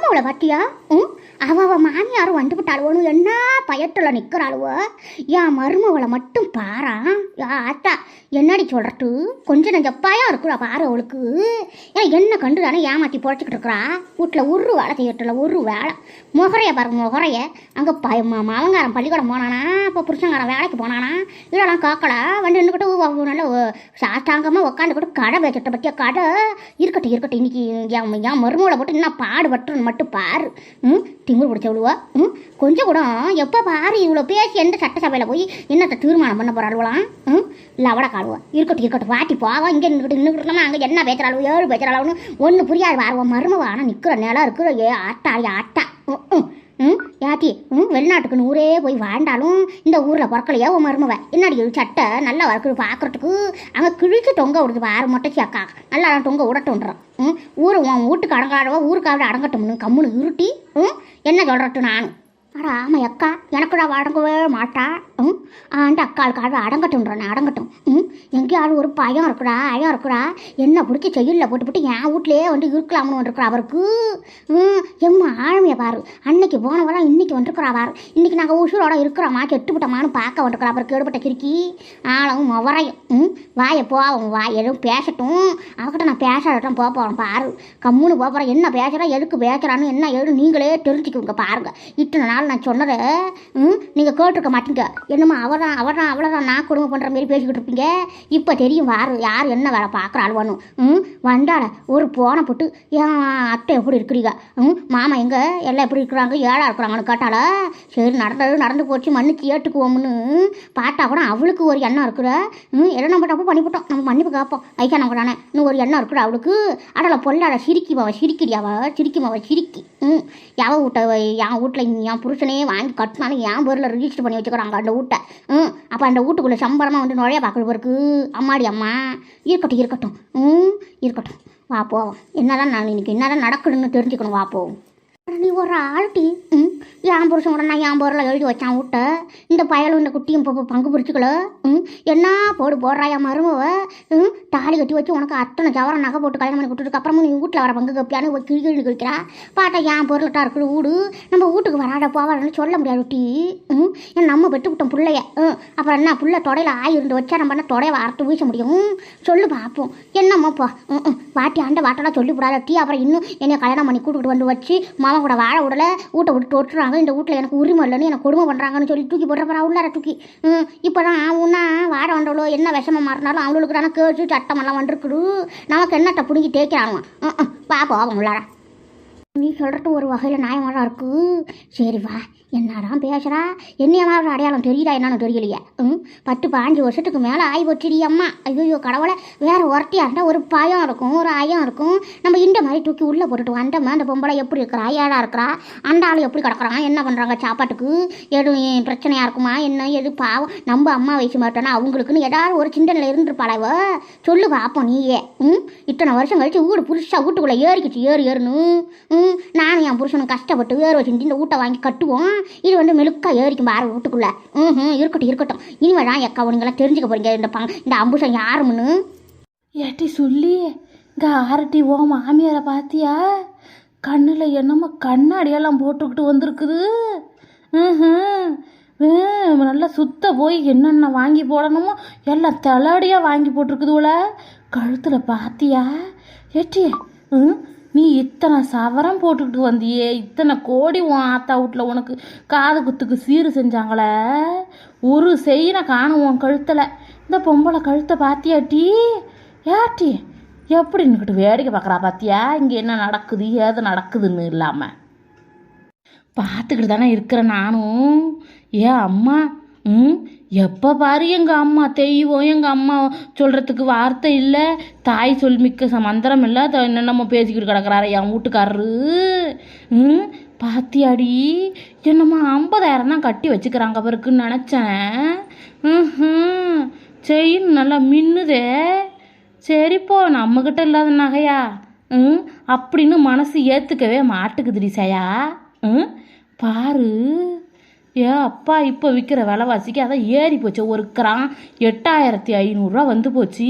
மருமவளை வாட்டியா ம்? அவ அவ மாமியாரும் வந்து விட்டாளுவோன்னு என்ன பயத்தில் நிற்கிறாளுவோ என் மருமவளை மட்டும் பாரா. யா ஆத்தா என்னடி சொல்றது? கொஞ்சம் நஞ்ச இருக்கிறா இருக்குறா பாரு அவளுக்கு. ஏன் என்ன கண்டு தானே ஏமாத்தி பொழைச்சிக்கிட்டு இருக்கிறா? வீட்டில் ஒரு வேலை செய்யறதுல ஒரு வேலை. முகரைய பாரு முகரைய. அங்கே ப மாமங்காரன் பள்ளிக்கூடம் போனானா? இப்போ புருஷங்காரன் வேலைக்கு போனானா? இதெல்லாம் காக்கலாம் வந்து நின்றுக்கிட்டு நல்ல சாஷ்டாங்கமாக உட்காந்துக்கிட்டு கடை பேச்சத்தை பற்றிய கடை. இருக்கட்டும் இருக்கட்டும். இன்னைக்கு என் என் மருமகளை போட்டு என்ன பாடுபட்டுன்னு மட்டும் பாரு. ம்? திமிரு பிடிச்சவளுவா ம்? கொஞ்சம் கூட எப்போ பாரு இவ்வளோ பேசி எந்த சட்டசபையில் போய் என்னத்தை தீர்மானம் பண்ண போகிறாளுவலாம் ம்? லவடை காலுவா இருக்கட்டும் இருக்கட்டும் வாட்டி போவோம் இங்கே நின்றுட்டு நின்றுக்கிட்டு அங்கே என்ன பேசுகிறாளோ ஏழு பேசுகிறாளோன்னு ஒன்று புரியாது வாருவா மருமவா ஆனால் நிற்கிற நிலம் இருக்கிற ஏ ஆட்டா ஏ ஆட்டா. ம் ம். ம்? யாத்தி ம்? வெளிநாட்டுக்கு ஊரே போய் வாழ்ந்தாலும் இந்த ஊரில் பிறக்கலையா உன் மருமவ? என்னடி சட்டை? நல்லா இருக்குது பார்க்குறதுக்கு அங்கே கிழிச்சு தொங்க விடுது பாரு மொட்டைச்சி அக்கா. நல்லா தொங்க விடட்டும்ன்றான் ம்? ஊரை உன் வீட்டுக்கு அடங்காடவா ஊருக்காவது அடங்கட்டும்னு கம்முன்னு இருட்டி ம்? என்ன சொல்கிறட்டு நானும் அடா ஆமாம் அக்கா எனக்குடா அடங்கவே மாட்டா. ம்? ஆண்டு அக்காளுக்காவது நான் அடங்கட்டும் ம்? எங்கேயாவது ஒரு பயம் இருக்குடா அயம் இருக்குடா. என்ன பிடிச்சி போட்டு போட்டு என் வீட்லயே வந்து இருக்கலாம்னு வந்துருக்குறா அவருக்கு. ம்? எம்மா ஆழ்மையை பாரு. அன்னைக்கு போனவெல்லாம் இன்னைக்கு வந்துருக்குறா பாரு. இன்னைக்கு நாங்கள் உசுரோட இருக்கிறோமா கெட்டுவிட்டோமான்னு பார்க்க வந்துருக்குறா அவருக்கு கேடுபட்ட கிறுக்கி. ஆளவும் முவரையும் ம்? வாயை போவோம் வாய் எதுவும் பேசட்டும். அவகிட்ட நான் பேசாடட்டும் போக போகிறேன் பாரு. கம்முன்னு போகிறேன் என்ன பேசுகிறா எதுக்கு பேசுகிறான்னு என்ன ஏது நீங்களே தெரிஞ்சுக்கோங்க பாருங்க. இத்தனை நாள் நான் சொன்னதை ம் நீங்கள் கேட்டிருக்க மாட்டீங்க. என்னம்மா அவர் தான் அவர் தான் அவ்வளோதான் நான் குடும்பம் பண்ணுற மாரி பேசிக்கிட்டு இருப்பீங்க? இப்போ தெரியும் வாரு யார் என்ன வேலை பார்க்குற ஆள்வானு ம் வந்தால ஒரு போனை போட்டு ஏன் அத்தை எப்படி இருக்கிறீங்க? ம் மாமா எங்கே? எல்லாம் எப்படி இருக்கிறாங்க? ஏழா இருக்கிறாங்கன்னு கேட்டால சரி நடந்தது நடந்து போச்சு மண்ணுக்கு ஏற்றுக்குவோம்னு பார்த்தா கூட அவளுக்கு ஒரு எண்ணம் இருக்கிற. ம் எல்லாம் நம்ம தப்பு பண்ணிவிட்டோம். நம்ம மன்னிப்பு காப்போம் ஐயா நம்ம தானே இன்னும் ஒரு எண்ணம் இருக்கிற அவளுக்கு. அடலை பொல்லாட சிரிக்கி அவ சிரிக்கிடி அவள் சிரிக்கி அவ சிரிக்கி. ம் எவ வீட்டை என் வீட்டில் என் புருஷனே வாங்கி கட்டினாலும் என் பேரில் ரிஜிஸ்டர் பண்ணி வச்சுக்கிறாங்க அந்த வீட்டை. ம் அப்போ அந்த வீட்டுக்குள்ளே சம்பளமாக வந்து நுழைய பார்க்குற பிறகு அம்மாடி அம்மா இருக்கட்டும் இருக்கட்டும். ம் இருக்கட்டும். வா போவோம். என்னதான் நான் இன்னைக்கு என்னதான் நடக்குதுன்னு தெரிஞ்சுக்கணும் வா போவோம். நீ ஒரு ஆள்டி. ம்? என் புருஷன் கூட நான் என் பொருளை எழுதி வச்சான் விட்ட? இந்த பயலும் இந்த குட்டியும் இப்போ பங்கு பிடிச்சிக்கல ம்? என்ன போடு போடுறா என் மருமவ? ம்? தாலி கட்டி வச்சு உனக்கு அத்தனை ஜவரம் நகை போட்டு கல்யாணம் பண்ணி கொடுத்துருக்கு அப்புறமும் நீ வீட்டில் வர பங்கு கப்பியான்னு கிழி கிழி கிழிக்கிறா. பாட்டா என் பொருள்கிட்ட இருக்கிற வீடு? நம்ம வீட்டுக்கு வராத போவாடன்னு சொல்ல முடியாது டி ம்? என் நம்ம பெற்று விட்டோம் பிள்ளைய. ம்? அப்புறம் என்ன புள்ள தொடையில் ஆயிருந்து வச்சா நம்ம என்ன தொடையை அறுத்து வீச முடியும்? சொல்லு பார்ப்போம் என்னம்மாப்பா? ம் வாட்டி ஆண்ட வாட்டெல்லாம் சொல்லி விடாத டீ அப்புறம் இன்னும் என்னை கல்யாணம் பண்ணி கூட்டுக்கிட்டு வந்து வச்சு மாமா கூட வாழ விடல வீட்டை விட்டு தொட்டுறாங்க. இந்த வீட்டில் எனக்கு உரிமை இல்லைன்னு எனக்கு கொடுமை பண்ணுறாங்கன்னு சொல்லி தூக்கி போட்டுறப்ப உள்ளார தூக்கி. ம் இப்போ தான் ஆகுன்னா வாட வந்தவளோ என்ன விஷமா மாறினாலும் அவங்களுக்கு தானே கேட்டு சட்டமெல்லாம் வந்துருக்குது. நமக்கு என்னத்தை பிடுங்கி தேய்க்கிறானுவா ம் அவன் உள்ளார. நீ சொல்கிறது ஒரு வகையில் நியாயமாக இருக்குது சரி வா. என்னதான் பேசுகிறா என்னையமாக அடையாளம் தெரியுதா என்னன்னு தெரியலையே. ம்? பத்து பாஞ்சு வருஷத்துக்கு மேலே ஆகி போச்சுடி அம்மா. ஐயோ கடவுளை வேறு ஒரட்டியாக இருந்தால் ஒரு பயம் இருக்கும் ஒரு ஐயம் இருக்கும். நம்ம இந்த மாதிரி தூக்கி உள்ளே போட்டுட்டு வந்தோமா அந்த பொம்பளை எப்படி இருக்கிறா? ஏழா இருக்கிறா? அந்த ஆள் எப்படி கிடக்குறான் என்ன பண்ணுறாங்க சாப்பாட்டுக்கு? எதுவும் பிரச்சனையாக இருக்குமா? என்ன எது பாவம்? நம்ம அம்மா வயசு மாட்டோன்னா அவங்களுக்குன்னு ஏதாவது ஒரு சிந்தனையில் இருந்துருப்பாளவ சொல்லு பார்ப்போம் நீயே. ம்? இத்தனை வருஷம் கழிச்சு வீடு புதுசாக வீட்டுக்குள்ளே ஏறிக்கிச்சு ஏறு ஏறுன்னு. ம்? நானும் என் புருஷனும் கஷ்டப்பட்டு வேறு வச்சு இந்த வீட்டை வாங்கி கட்டுவோம். இது வந்து மெழுக்கா ஏறிக்கும் பாரு வீட்டுக்குள்ளே. ம் இருக்கட்டும் இருக்கட்டும். இனிமேல் தான் எக்கா நீங்களாம் தெரிஞ்சுக்க போறீங்க இந்த பங் இந்த அம்புஷம் யாருமுன்னு ஏட்டி சொல்லி இங்கே ஆரட்டி ஓ மாமியாரை பார்த்தியா கண்ணில் என்னமோ கண்ணாடியெல்லாம் போட்டுக்கிட்டு வந்திருக்குது. ம், நல்லா சுத்த போய் என்னென்ன வாங்கி போடணுமோ எல்லாம் தலாடியாக வாங்கி போட்டிருக்குதுவல கழுத்தில் பார்த்தியா ஏட்டி ம் நீ இத்தனை சவரம் போட்டுக்கிட்டு வந்தியே? இத்தனை கோடி உன் ஆத்தா வீட்டில் உனக்கு காது குத்துக்கு சீரு செஞ்சாங்களே? ஒரு செயினை காணும் உன் கழுத்தில். இந்த பொம்பளை கழுத்தை பாத்தியாட்டி ஏட்டி எப்படி எப்படின்னுக்கிட்டு வேடிக்கை பார்க்குறா பார்த்தியா இங்கே என்ன நடக்குது? ஏது நடக்குதுன்னு இல்லாமல் பார்த்துக்கிட்டு தானே இருக்கிறேன் நானும். ஏன் அம்மா ம்? எப்போ பாரு எங்கள் அம்மா தெய்வம். எங்கள் அம்மா சொல்கிறதுக்கு வார்த்தை இல்லை. தாய் சொல் மிக்க ச- மந்திரம் இல்லை. என்னென்னமோ பேசிக்கிட்டு கிடக்குறாரு என் வீட்டுக்காரரு. ம்? பாத்தியாடி. என்னம்மா ஐம்பதாயிரம் தான் கட்டி வச்சுக்கிறாங்க அவருக்குன்னு நினச்சேன். ம் செயின் நல்லா மின்னுதே. சரிப்போ நம்மக்கிட்ட இல்லாத நகையா? ம்? அப்படின்னு மனசு ஏற்றுக்கவே மாட்டுக்குதுடி சயா. ம்? பாரு. ஏ அப்பா இப்போ விற்கிற விலைவாசிக்கு அதான் ஏறி போச்சு. ஒரு கிராம் எட்டாயிரத்தி ஐநூறுரூவா வந்து போச்சு.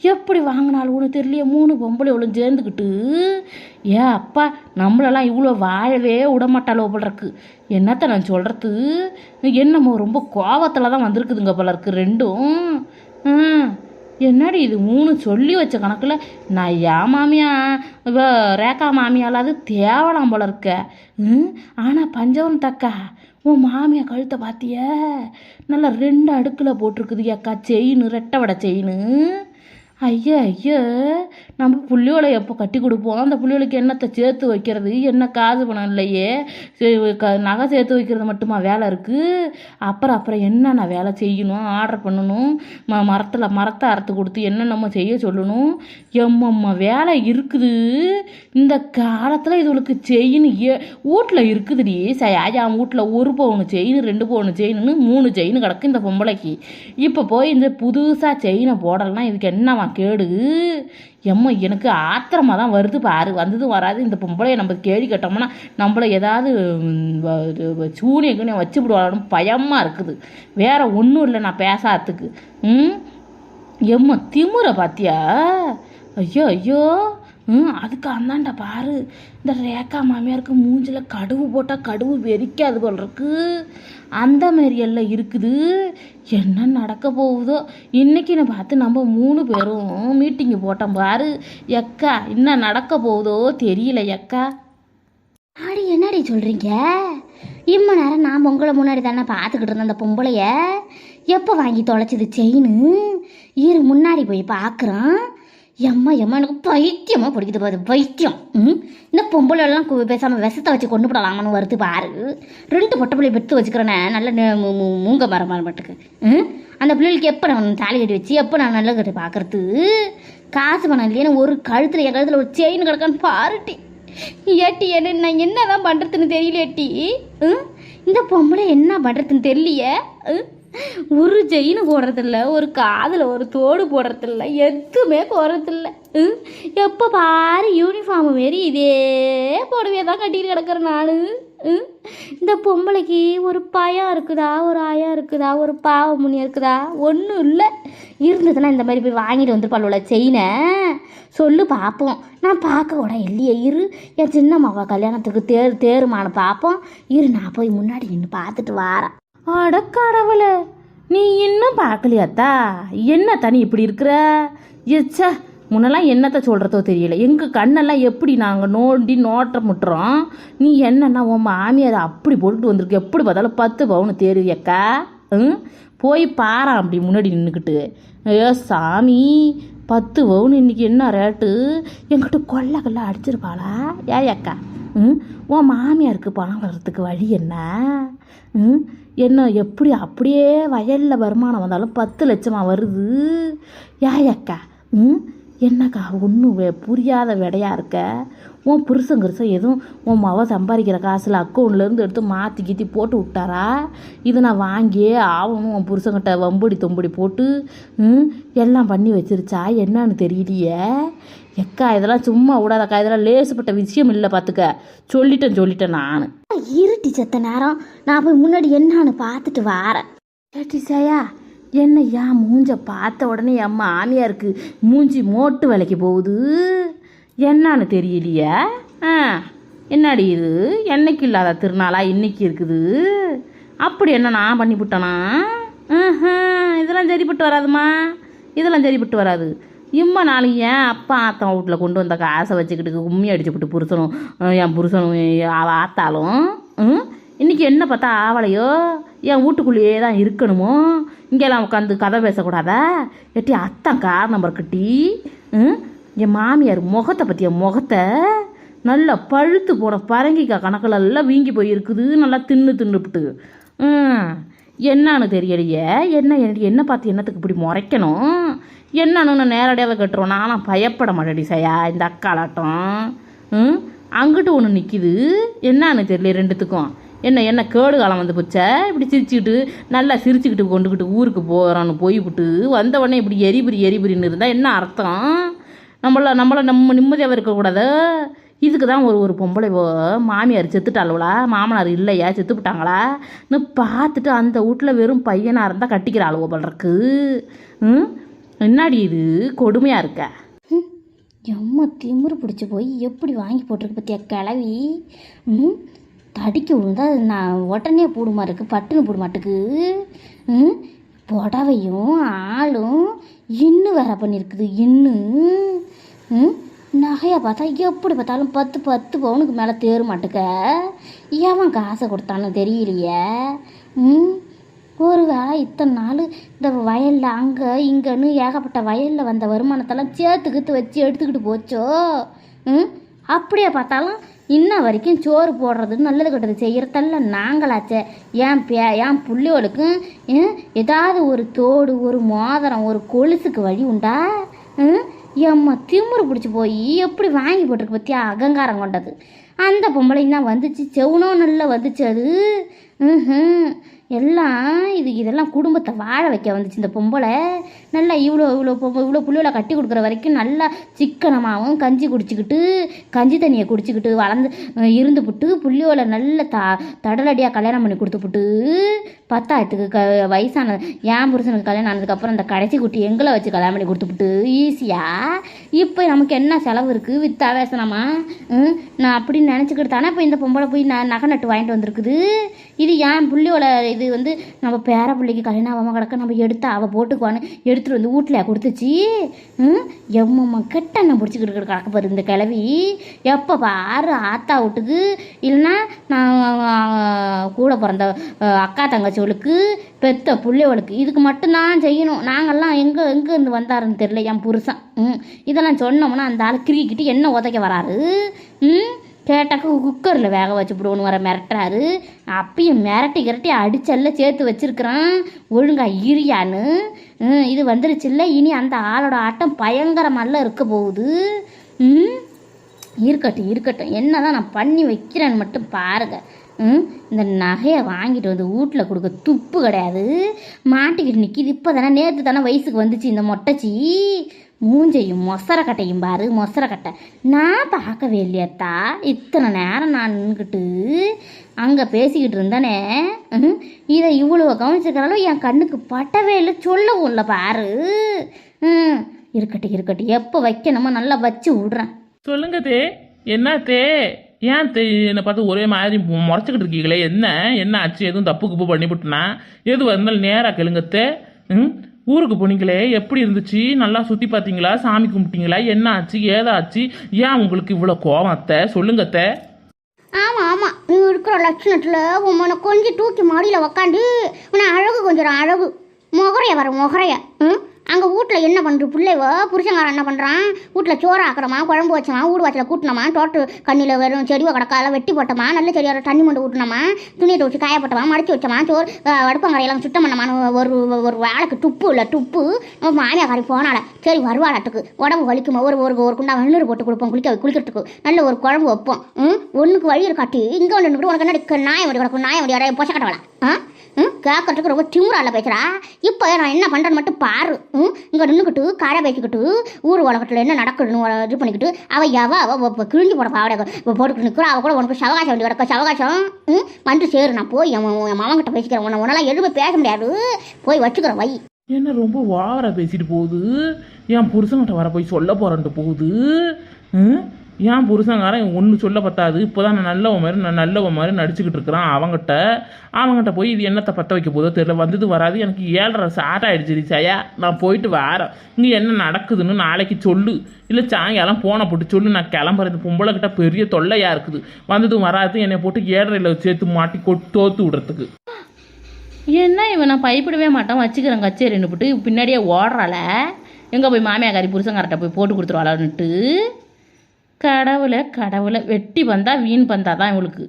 எப்படி வாங்கினாலும் ஒன்று தெரியலையே மூணு பொம்பளை இவ்வளோ சேர்ந்துக்கிட்டு ஏ அப்பா நம்மளெல்லாம் இவ்வளோ வாழவே விடமாட்டாளோ போல இருக்கு. என்னத்த நான் சொல்கிறது என்னமோ ரொம்ப கோவத்தில் தான் வந்திருக்குதுங்க போல இருக்கு ரெண்டும். ம். என்னடி இது மூணு சொல்லி வச்ச கணக்கில்? நான் ஏன் மாமியா இவ ரேகா மாமியாலாவது தேவலாம் போல இருக்க. ம்? ஆனால் பஞ்சவன் தக்கா உன் மாமியா கழுத்தை பார்த்திய நல்லா ரெண்டு அடுக்கில் போட்டிருக்குது அக்கா செயின் ரெட்டை வடை செயின். ஐயோ ஐயோ நம்ம புள்ளியோலை எப்போ கட்டி கொடுப்போம்? அந்த புள்ளியோலைக்கு என்னத்தை சேர்த்து வைக்கிறது? என்ன காசு பணம் இல்லையே? க நகை சேர்த்து வைக்கிறது மட்டுமா வேலை இருக்குது அப்புறம் அப்புறம் என்னென்ன வேலை செய்யணும்? ஆர்டர் பண்ணணும்? ம மரத்தில் மரத்தை அறுத்து கொடுத்து என்னென்னமோ செய்ய சொல்லணும்? எம்மம்மா வேலை இருக்குது. இந்த காலத்தில் இதுகளுக்கு செயின் ஏ வீட்டில் இருக்குதுடி. சயாஜா வீட்டில் ஒரு பவுனு செயின் ரெண்டு பவுனு செயின்னு மூணு செயின் கிடக்கு இந்த பொம்பளைக்கு. இப்போ போய் இந்த புதுசாக செயினை போடலாம் இதுக்கு என்ன என்னவா கேடு. எம்மா எனக்கு ஆத்திரமாக தான் வருது பாரு. வந்ததும் வராது. இந்த பொம்பளையை நம்ம கேள்வி கேட்டோம்னா நம்மளை ஏதாவது சூனிய கீனியம் வச்சு விடுவாங்கன்னு பயமாக இருக்குது. வேற ஒன்றும் இல்லை நான் பேசாததுக்கு. ம்? எம்மா திமுறை பார்த்தியா ஐயோ ஐயோ. ம் அதுக்கு அந்தாண்டா பாரு. இந்த ரேக்கா மாமியாருக்கு மூஞ்சில் கடுவு போட்டால் கடுவு வெறிக்காது போல் இருக்குது அந்த மாரி எல்லாம் இருக்குது. என்ன நடக்க போகுதோ? இன்னைக்குன்னு பார்த்து நம்ம மூணு பேரும் மீட்டிங்கு போட்டோம் பாரு. எக்கா என்ன நடக்க போகுதோ தெரியல எக்கா. ஆடி என்னடி சொல்கிறீங்க இம்ம நேரம் நான் பொங்கலை முன்னாடி தானே பார்த்துக்கிட்டு இருந்தேன் அந்த பொம்பளைய. எப்போ வாங்கி தொலைச்சது செயின்னு இரு முன்னாடி போய் பார்க்குறோம். எம்மா எம்மா எனக்கு பைத்தியமாக பிடிக்குது பாரு பைத்தியம். ம்? இந்த பொம்பளைலாம் பேசாமல் கு- விஷத்தை வச்சு கொண்டு போடலாமான்னு வருது பாரு. ரெண்டு பொட்டை பிள்ளை பெற்று வச்சுக்கிறேனே நல்ல மூ- மூங்க மரம் மட்டுக்கு. ம்? அந்த பிள்ளைகளுக்கு எப்போ நான் தாலி கட்டி வச்சு எப்போ நான் நல்ல கட்டி பார்க்கறது காசு பணம் இல்லையா ஒரு கழுத்தில் என் கழுத்தில் ஒரு செயின் கிடக்கான்னு பாருட்டி. ஏட்டி என்ன நான் என்னதான் பண்ணுறதுன்னு தெரியல ஏட்டி. ம்? இந்த பொம்பளை என்ன பண்ணுறதுன்னு தெரியலையே. ம்? ஒரு ஜெயின்னு போடுறதில்ல ஒரு காதில் ஒரு தோடு போடுறதில்ல எதுவுமே போடுறதில்ல. ம்? எப்போ பாரு யூனிஃபார்ம் மாரி இதே புடவையை தான் கட்டிட்டு கிடக்குறேன் நான். இந்த பொம்பளைக்கு ஒரு பயம் இருக்குதா ஒரு ஆயா இருக்குதா ஒரு பாவமுனியம் இருக்குதா? ஒன்றும் இல்லை. இருந்ததுன்னா இந்த மாதிரி போய் வாங்கிட்டு வந்துருப்பாளோட செயினை. சொல்லு பார்ப்போம் நான் பார்க்க கூட இல்லையே இரு. என் சின்ன மகா கல்யாணத்துக்கு தேர் தேருமானு பார்ப்போம் இரு நான் போய் முன்னாடி நின்று பார்த்துட்டு வாரேன். அட நீ இன்னும் பார்க்கலையாத்தா? என்ன தனி இப்படி இருக்கிற? எச்சா முன்னெல்லாம் என்னத்த சொல்கிறதோ தெரியல. எங்கள் கண்ணெல்லாம் எப்படி நாங்கள் நோண்டி நோட்ட முட்டுறோம்? நீ என்னன்னா உன் மாமியார் அப்படி போட்டுட்டு வந்திருக்கு. எப்படி பார்த்தாலும் பத்து பவுன் தேருவியக்கா ம்? போய் பாரான் அப்படி முன்னாடி நின்றுக்கிட்டு ஐயோ சாமி பத்து பவுன் இன்னைக்கு என்ன ரேட்டு? என்கிட்ட கொள்ளை கொள்ள அடிச்சிருப்பாளா? ஏ அக்கா ம்? உன் மாமியாருக்கு பணம் வர்றதுக்கு வழி என்ன? ம்? என்ன எப்படி அப்படியே வயலில் வருமானம் வந்தாலும் பத்து லட்சமாக வருது? ஏயாக்கா ம்? என்னக்கா ஒன்றும் புரியாத விடையா இருக்க? உன் புருஷன் கிருஷன் எதுவும் உன் மவ சம்பாதிக்கிற காசில் அக்கௌண்ட்லேருந்து எடுத்து மாற்றி கீத்தி போட்டு விட்டாரா? இதை நான் வாங்கியே ஆகணும் உன் புருஷங்கிட்ட வம்படி தொம்படி போட்டு ம், எல்லாம் பண்ணி வச்சிருச்சா? என்னன்னு தெரியலையே. எக்கா இதெல்லாம் சும்மா விடாதக்கா. இதெல்லாம் லேசுப்பட்ட விஷயம் இல்லை பார்த்துக்க. சொல்லிட்டேன் சொல்லிட்டேன் நான். இருட்டி செத்த நேரம் நான் போய் முன்னாடி என்னன்னு பார்த்துட்டு வாரேன். ஏட்டி சாயா என்னையா மூஞ்ச பார்த்த உடனே என் மாமியாருக்கு மூஞ்சி மோட்டு விலைக்கு போகுது. என்னன்னு தெரியலையே? ஆ என்னடி இது? என்னைக்கு இல்லாத திருநாளா இன்னைக்கு இருக்குது? அப்படி என்ன நான் பண்ணிவிட்டனா இதெல்லாம் சரிப்பட்டு வராதுமா? இதெல்லாம் சரிப்பட்டு வராது. இம்மா நாளைக்கு ஏன் அப்பா ஆத்தம் வீட்டில் கொண்டு வந்த காசை வச்சுக்கிட்டு கும்மி அடிச்சுக்கிட்டு புருஷனும் என் புருஷனும் என் ஆத்தாலும் இன்றைக்கி இன்னைக்கு என்ன பார்த்தா ஆவலையோ? என் வீட்டுக்குள்ளேயே தான் இருக்கணுமோ? இங்கெல்லாம் உட்காந்து கதை பேசக்கூடாதா? எட்டி அத்தான் கார் நம்பர் கட்டி என் மாமியார் முகத்தை பற்றிய முகத்தை? நல்லா பழுத்து போன பரங்கிக்காய் கணக்கில் எல்லாம் வீங்கி போயிருக்குது நல்லா தின்னு தின்னுபிட்டு என்னன்னு தெரியலையே? என்ன என்ன பார்த்து என்னத்துக்கு இப்படி முறைக்கணும்? என்னன்னு நேரடியாக நேரடியாகவே கட்டுறோம் நானும் பயப்பட மாட்டேடி சையா இந்த அக்காலாட்டம். ம்? அங்கிட்டு ஒன்று நிற்கிது என்னன்னு தெரியல ரெண்டுத்துக்கும். என்ன என்ன கேடு காலம் வந்து போச்சே? இப்படி சிரிச்சுக்கிட்டு நல்லா சிரிச்சுக்கிட்டு கொண்டுக்கிட்டு ஊருக்கு போகிறான்னு போய்விட்டு வந்த உடனே இப்படி எரிபுரி எரிபுரின்னு இருந்தால் என்ன அர்த்தம்? நம்மள நம்மள நம்ம நிம்மதியாக இருக்கக்கூடாது இதுக்கு தான் ஒரு ஒரு பொம்பளை மாமியார் செத்துட்டாளுவளா? மாமனார் இல்லையா? செத்துப்பட்டாங்களான்னு பார்த்துட்டு அந்த வீட்டில் வெறும் பையனாக இருந்தால் கட்டிக்கிறாளுவோ பலருக்கு ம்? என்னாடி இது? கொடுமையாக இருக்க. எம்மா திமுறு பிடிச்சி போய் எப்படி வாங்கி போட்டிருக்கு பற்றியா கிளவி ம்? தடிக்க விழுந்தா நான் உடனே போடுமா இருக்கு பட்டுன்னு போட மாட்டுக்கு ம்? புடவையும் ஆளும் இன்னும் வேற பண்ணியிருக்குது இன்னும். ம்? நகையை பார்த்தா எப்படி பார்த்தாலும் பத்து பத்து பவுனுக்கு மேலே தேர மாட்டுக்க. எவன் காசை கொடுத்தானு தெரியலையே. ம்? ஒரு வேளை இத்தனை நாள் இந்த வயலில் அங்கே இங்கேன்னு ஏகப்பட்ட வயலில் வந்த வருமானத்தெல்லாம் சேர்த்து கித்து வச்சு எடுத்துக்கிட்டு போச்சோ? ம்? அப்படியே பார்த்தாலும் இன்ன வரைக்கும் சோறு போடுறது நல்லது கெட்டது செய்கிறதல்ல நாங்களாச்சே. ஏன் பே என் பிள்ளையோளுக்கும் ம், ஏதாவது ஒரு தோடு ஒரு மோதிரம் ஒரு கொலுசுக்கு வழி உண்டா? ம் எம்மா திமிரு பிடிச்சி போய் எப்படி வாங்கி போட்டிருக்கு பற்றியா அகங்காரம் கொண்டது. அந்த பொம்பளையும் தான் வந்துச்சு செவனும் நல்லா வந்துச்சு அது. எல்லாம் இது இதெல்லாம் குடும்பத்தை வாழ வைக்க வந்துச்சு இந்த பொம்பளை. நல்லா இவ்வளோ இவ்வளோ இவ்வளோ புள்ளியோல கட்டி கொடுக்குற வரைக்கும் நல்லா சிக்கனமாகவும் கஞ்சி குடிச்சிக்கிட்டு கஞ்சி தண்ணியை குடிச்சிக்கிட்டு வளர்ந்து அஹ், இருந்துப்புட்டு புள்ளியோல நல்ல த தடலடியாக கல்யாணம் பண்ணி கொடுத்துப்புட்டு பத்தாயிரத்துக்கு க வயசான என் புருஷனுக்கு கல்யாணம் ஆனதுக்கப்புறம் அந்த கடைசி குட்டி எங்களை வச்சு கல்யாணம் பண்ணி கொடுத்துப்புட்டு ஈஸியாக இப்போ நமக்கு என்ன செலவு இருக்குது வித் வேசனமா நான் அப்படின்னு நினச்சிக்கிட்டு தானே இப்போ இந்த பொம்பளை போய் நான் நகை நட்டு வாங்கிட்டு வந்திருக்குது. இது என் புள்ளியோட இது வந்து நம்ம பேர பிள்ளைக்கு கல்யாணம் ஆகாமல் கிடக்க நம்ம எடுத்து அவள் போட்டுக்குவான்னு எடுத்துகிட்டு வந்து வீட்டில் கொடுத்துச்சு. ம்? எம்மம்மா கெட்ட எண்ணெய் பிடிச்சிக்கிட்டு கிடக்க பாரு இந்த கிளவி எப்போ பாரு ஆத்தா வீட்டுக்கு. இல்லைன்னா நான் கூட பிறந்த அக்கா தங்கச்சிகளுக்கு பெத்த பிள்ளைவளுக்கு இதுக்கு மட்டும்தான் செய்யணும். நாங்கள்லாம் எங்கே எங்கேருந்து வந்தாருன்னு தெரியல என் புருஷன். ம்? இதெல்லாம் சொன்னோம்னா அந்த ஆள் கிரிக்கிட்டு என்ன உதைக்க வராரு? ம்? கேட்டாக்க குக்கரில் வேக வச்சு விடுவோன்னு வர மிரட்டுறாரு. அப்பயும் மிரட்டி கிரட்டி அடிச்சல்ல சேர்த்து வச்சிருக்கிறான். ஒழுங்கா இரியான்னு. இது வந்துருச்சுல்ல இனி அந்த ஆளோட ஆட்டம் பயங்கரமால இருக்க போகுது. ம் இருக்கட்டும் இருக்கட்டும். என்னதான் நான் பண்ணி வைக்கிறேன்னு மட்டும் பாருங்க. ம் இந்த நகையை வாங்கிட்டு வந்து வீட்டில் கொடுக்க துப்பு கிடையாது. மாட்டிக்கிட்டு நிற்கிது இப்போ தானே நேற்று தானே வயசுக்கு வந்துச்சு இந்த மொட்டைச்சி மூஞ்சையும் மொசரக்கட்டையும் பாரு மொசரக்கட்டை. நான் பார்க்கவே இல்லையாத்தா. இத்தனை நேரம் நான் நின்றுக்கிட்டு அங்கே பேசிக்கிட்டு இருந்தானே. இதை இவ்வளோ கவனிச்சிருக்கிறாலும் என் கண்ணுக்கு பட்டவே இல்லை. சொல்லவும் இல்லை பாரு. ம். இருக்கட்டும் இருக்கட்டும். எப்போ வைக்கணுமோ நல்லா வச்சு விடுறேன். சொல்லுங்க தே. என்ன தே? ஏன் தே என்னை பார்த்து ஒரே மாதிரி முறைச்சிக்கிட்டு இருக்கீங்களே? என்ன? என்ன ஆச்சு? எதுவும் தப்பு குப்பு பண்ணிவிட்டுனா? எது வந்தாலும் நேராக கேளுங்க தே. ம் ஊருக்கு போனீங்களே எப்படி இருந்துச்சு? நல்லா சுற்றி பார்த்தீங்களா? சாமி கும்பிட்டீங்களா? என்ன ஆச்சு? ஏதாச்சு ஏன் உங்களுக்கு இவ்வளோ கோவம் அத்தை? சொல்லுங்க அத்தை. ஆமாம் ஆமாம் நீ இருக்கிற லட்சணத்தில் உன்னை கொஞ்சம் தூக்கி மாடியில் உக்காந்து உன்னை அழகு கொஞ்சம் அழகு. முகரைய வர முகரைய. ம்? அங்கே வீட்டில் என்ன பண்ணுற பிள்ளைவோ புருஷங்காரன் என்ன பண்ணுறான் வீட்டில் சோறு ஆக்கிறமா குழம்பு வச்சமா ஊடு வாசல கூட்டினமா தோட்டு கண்ணியில் வெறும் செடிவை கிடக்கால வெட்டி போட்டோமா நல்ல செடியோட தண்ணி மண்டு ஊட்டினோமா துணியை துவச்சி காய மடிச்சு வச்சோமா சோறு அடுப்பங்கரையெல்லாம் சுத்தம் பண்ணமான ஒரு ஒரு வேலைக்கு துப்பு இல்லை துப்பு. நம்ம மாமியாக்காரி போனால சரி வருவாளாட்டுக்கு உடம்பு வலிக்குமா? ஒரு ஒரு ஒரு குண்டா வெண்ணீர் போட்டு கொடுப்போம் குளிக்க குளிக்கிறதுக்கு. நல்ல ஒரு குழம்பு வைப்போம். ம்? ஒன்றுக்கு வழி இருக்காட்டி இங்கே ஒன்று உனக்கு என்ன நாயம் வடி கிடக்கும் நாயம் வடி வர பொசக்கட்டவளா? ஆ? ம்? கேட்கறதுக்கு ரொம்ப திமுறால பேசுகிறா இப்போ நான் என்ன பண்ணுறேன்னு மட்டும் பாரு. ம்? இங்கே நின்றுக்கிட்டு காரை பேசிக்கிட்டு ஊர் உலகத்தில் என்ன நடக்குதுன்னு இது பண்ணிக்கிட்டு அவள் எவ அவ அவ கிழிஞ்சு போட பாவடை போட்டுக்கிட்டு நிற்கிறா அவள் கூட உனக்கு சவகாசம் வேண்டி கிடக்க. சவகாசம்? ம்? வந்து சேரு நான் போய் என் என் மாமன்கிட்ட பேசிக்கிறேன். உன்னை உன்னெல்லாம் எதுவுமே பேச முடியாது. போய் வச்சுக்கிறேன் வை. என்ன ரொம்ப ஓவரா பேசிட்டு போகுது? என் புருஷன்கிட்ட வர போய் சொல்ல போறேன்ட்டு போகுது. ம்? ஏன் புருஷங்காரன் ஒன்று சொல்ல பத்தாது? இப்போ தான் நான் நல்லவன் மாதிரி நான் நல்லவன் மாதிரி நடிச்சுக்கிட்டு இருக்கிறான் அவங்ககிட்ட அவங்ககிட்ட போய் இது என்னத்தை பற்ற வைக்க போதோ தெரியல. வந்தது வராது. எனக்கு ஏழரை சாட் ஆயிடுச்சு சாயா. நான் போயிட்டு வரேன். இங்கே என்ன நடக்குதுன்னு நாளைக்கு சொல்லு. இல்லை சாயங்காலம் போனை போட்டு சொல்லு. நான் கிளம்புறேன். பொம்பளைக்கிட்ட பொம்பளை பெரிய தொல்லையாக இருக்குது. வந்ததும் வராது. என்னை போட்டு ஏழரையில் சேர்த்து மாட்டி கொட்டு தோத்து விடுறதுக்கு. என்ன இவன்? நான் பயப்படவே மாட்டான். வச்சுக்கிறேன் கச்சேரின்னு போட்டு. பின்னாடியே ஓடுறாள. எங்கே போய் மாமியாக்காரி புருஷங்கார்ட்ட போய் போட்டு கொடுத்துருவாளான்னுட்டு. கடவுளை கடவுளை வெட்டி பந்தா வீண் பந்தா தான் இவளுக்கு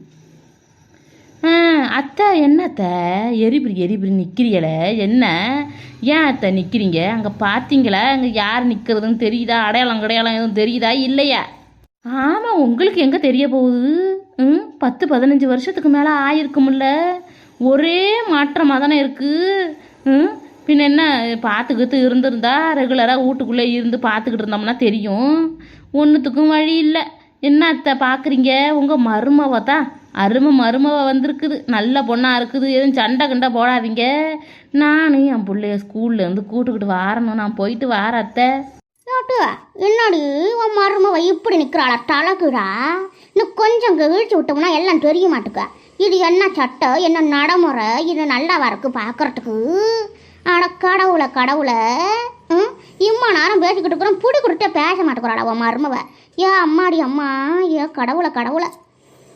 அத்தை என்ன அத்தை? எரிபிரி எரிபிரி நிற்கிறீங்கள என்ன? ஏன் அத்தை நிற்கிறீங்க அங்கே பார்த்தீங்களா அங்கே யார் நிற்கிறதுன்னு தெரியுதா? அடையாளம் கடையாளம் எதுவும் தெரியுதா? இல்லையா? ஆமாம் உங்களுக்கு எங்கே தெரிய போகுது? ம் பத்து பதினஞ்சு வருஷத்துக்கு மேலே ஆயிருக்கும்ல. ஒரே மாற்றமாக தானே இருக்குது ம் பின்ன என்ன பார்த்துக்கிட்டு இருந்திருந்தா ரெகுலராக வீட்டுக்குள்ளே இருந்து பார்த்துக்கிட்டு இருந்தோம்னா தெரியும். ஒன்றுத்துக்கும் வழி இல்லை. என்ன அத்தை பார்க்குறீங்க உங்கள் மருமவை தான். அருமை மருமவ வந்திருக்குது. நல்ல பொண்ணாக இருக்குது. எதுவும் சண்டை கண்டை போடாதீங்க. நானும் என் பிள்ளைய ஸ்கூல்லேருந்து கூட்டுக்கிட்டு வாரணும். நான் போயிட்டு வாரேன் அத்தை. என்னடி உன் மருமவ இப்படி நிற்கிறாளா தலைக்குடா இன்னும் கொஞ்சம் கழிச்சு விட்டோம்னா எல்லாம் தெரிய மாட்டுக்க. இது என்ன சட்டை என்ன நடைமுறை? இது நல்லாவா வரக்கு பார்க்குறதுக்கு அட கடவுளை கடவுளை. ம்? இம்மா நேரம் பேசிக்கிட்டு இருக்கிறோம். பிடி கொடுத்தே பேச மாட்டேக்கிறாடா உன் மருமவ. ஏ அம்மாடி அம்மா. ஏ கடவுளை கடவுளை.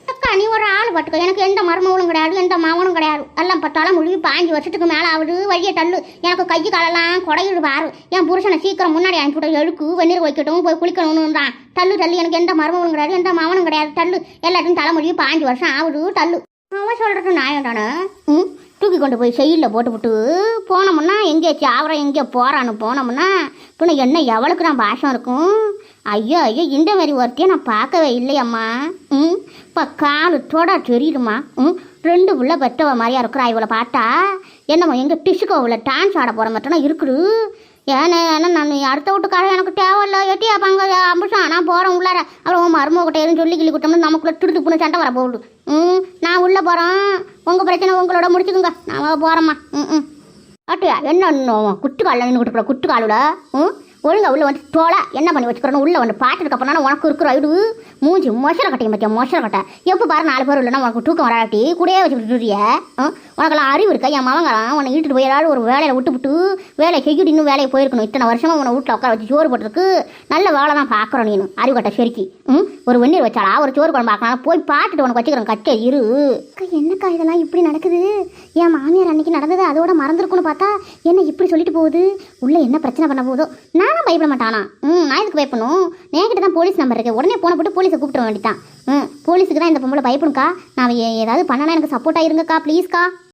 அக்கா நீ ஒரு ஆள் பட்டுக்கோ எனக்கு எந்த மருமகளும் கிடையாது எந்த மாவனும் கிடையாது. எல்லாம் பத்தாலும் முழுகி பாஞ்சு வருஷத்துக்கு மேலே ஆகுது. வழியை தள்ளு. எனக்கு கை காலெல்லாம் குடையிடு பாரு. என் புருஷனை சீக்கிரம் முன்னாடி அனுப்பிவிட எழுக்கு வெந்நீர் வைக்கட்டும் போய் குளிக்கணும்னு தான் தள்ளு தள்ளு. எனக்கு எந்த மருமகளும் கிடையாது எந்த மாவனும் கிடையாது. தள்ளு. எல்லாத்தையும் தலைமொழி பாஞ்சு வருஷம் ஆகுது. தள்ளு. அவன் சொல்கிறது நியாயம் தானே ம்? தூக்கி கொண்டு போய் செயலில் போட்டுவிட்டு போனோம்னா எங்கே சாவரம் எங்கே போகிறான்னு போனோம்னா பின்ன என்ன எவளுக்கு நான் பாஷம் இருக்கும்? ஐயோ ஐயோ இந்த மாதிரி ஒருத்தையும் நான் பார்க்கவே இல்லையம்மா. ம் இப்போ காலு தோடா தெரியுதுமா ம் ரெண்டு உள்ள பெற்றவ மாதிரியா இருக்கிறா இவளை பார்த்தா. என்னம்மா எங்கள் டிஷுக்கோவில் டான்ஸ் ஆட போகிற மட்டும்னா இருக்குது. ஏன்னா ஏன்னா நான் அடுத்த வீட்டுக்காரன் எனக்கு தேவையில்ல. எட்டியா பாங்க அம்புஷம் நான் போகிறேன் உள்ளார. அப்புறம் உன் மருமகிட்ட எதுவும் சொல்லி கிள்ளி கொடுத்தோம்னா நமக்குள்ள திருட்டு புண்ணு சண்டை வர போகுது. ம் நான் உள்ளே போகிறேன் உங்கள் பிரச்சனை உங்களோட முடிச்சுக்குங்க. நான் போகிறேம்மா ம் ம். அட்டியா என்ன இன்னும்? குட்டு காலில் நின்று கொடுக்குற குட்டு காலோட ம்? ஒழுங்கா உள்ள வந்து தோலை என்ன பண்ணி வச்சுக்கிறோன்னு உள்ள வந்து பார்த்துட்டு அப்புறம் உனக்கு இருக்கிற ஐடு. மூஞ்சி மொசர கட்டையும் பத்தியா மொசர கட்டை. எப்போ பாரு நாலு பேர் இல்லைன்னா உனக்கு தூக்கம் வராட்டி கூடயே வச்சுக்கிட்டு உனக்கெல்லாம் அறிவு இருக்கா? என் மவங்களாம் உன்னை இழுட்டு போய் ஏதாவது ஒரு வேலையை விட்டு விட்டு வேலையை செய்யிட்டு இன்னும் வேலையை போயிருக்கணும். இத்தனை வருஷமா உன்னை வீட்டில் உட்கார வச்சு சோறு போட்டுருக்கு. நல்ல வேலை தான் பார்க்குறோம் நீனு. அறிவு கட்ட செருக்கி. ம்? ஒரு வெந்நீர் வச்சாலா ஒரு சோறு குழம்பு பார்க்கலாம் போய் பார்த்துட்டு உனக்கு வச்சுக்கிறேன் கட்டே இரு. என்னக்கா இதெல்லாம் இப்படி நடக்குது? என் மாமியார் அன்னைக்கு நடந்தது அதோட மறந்துருக்குன்னு பார்த்தா என்ன இப்படி சொல்லிட்டு போகுது? உள்ள என்ன பிரச்சனை பண்ண போதோ நானும் பயப்பட மாட்டானா ம் நான் இதுக்கு பயப்படணும்? நேக்கிட்ட தான் போலீஸ் நம்பர் இருக்கு. உடனே போன போட்டு போலீஸை கூப்பிட்டு வேண்டித்தான் ம் போலீஸுக்கு தான் இந்த பொம்பளை பயப்படும்க்கா? நான் ஏதாவது பண்ணனா எனக்கு சப்போர்ட்டாக இருங்கக்கா ப்ளீஸ்க்கா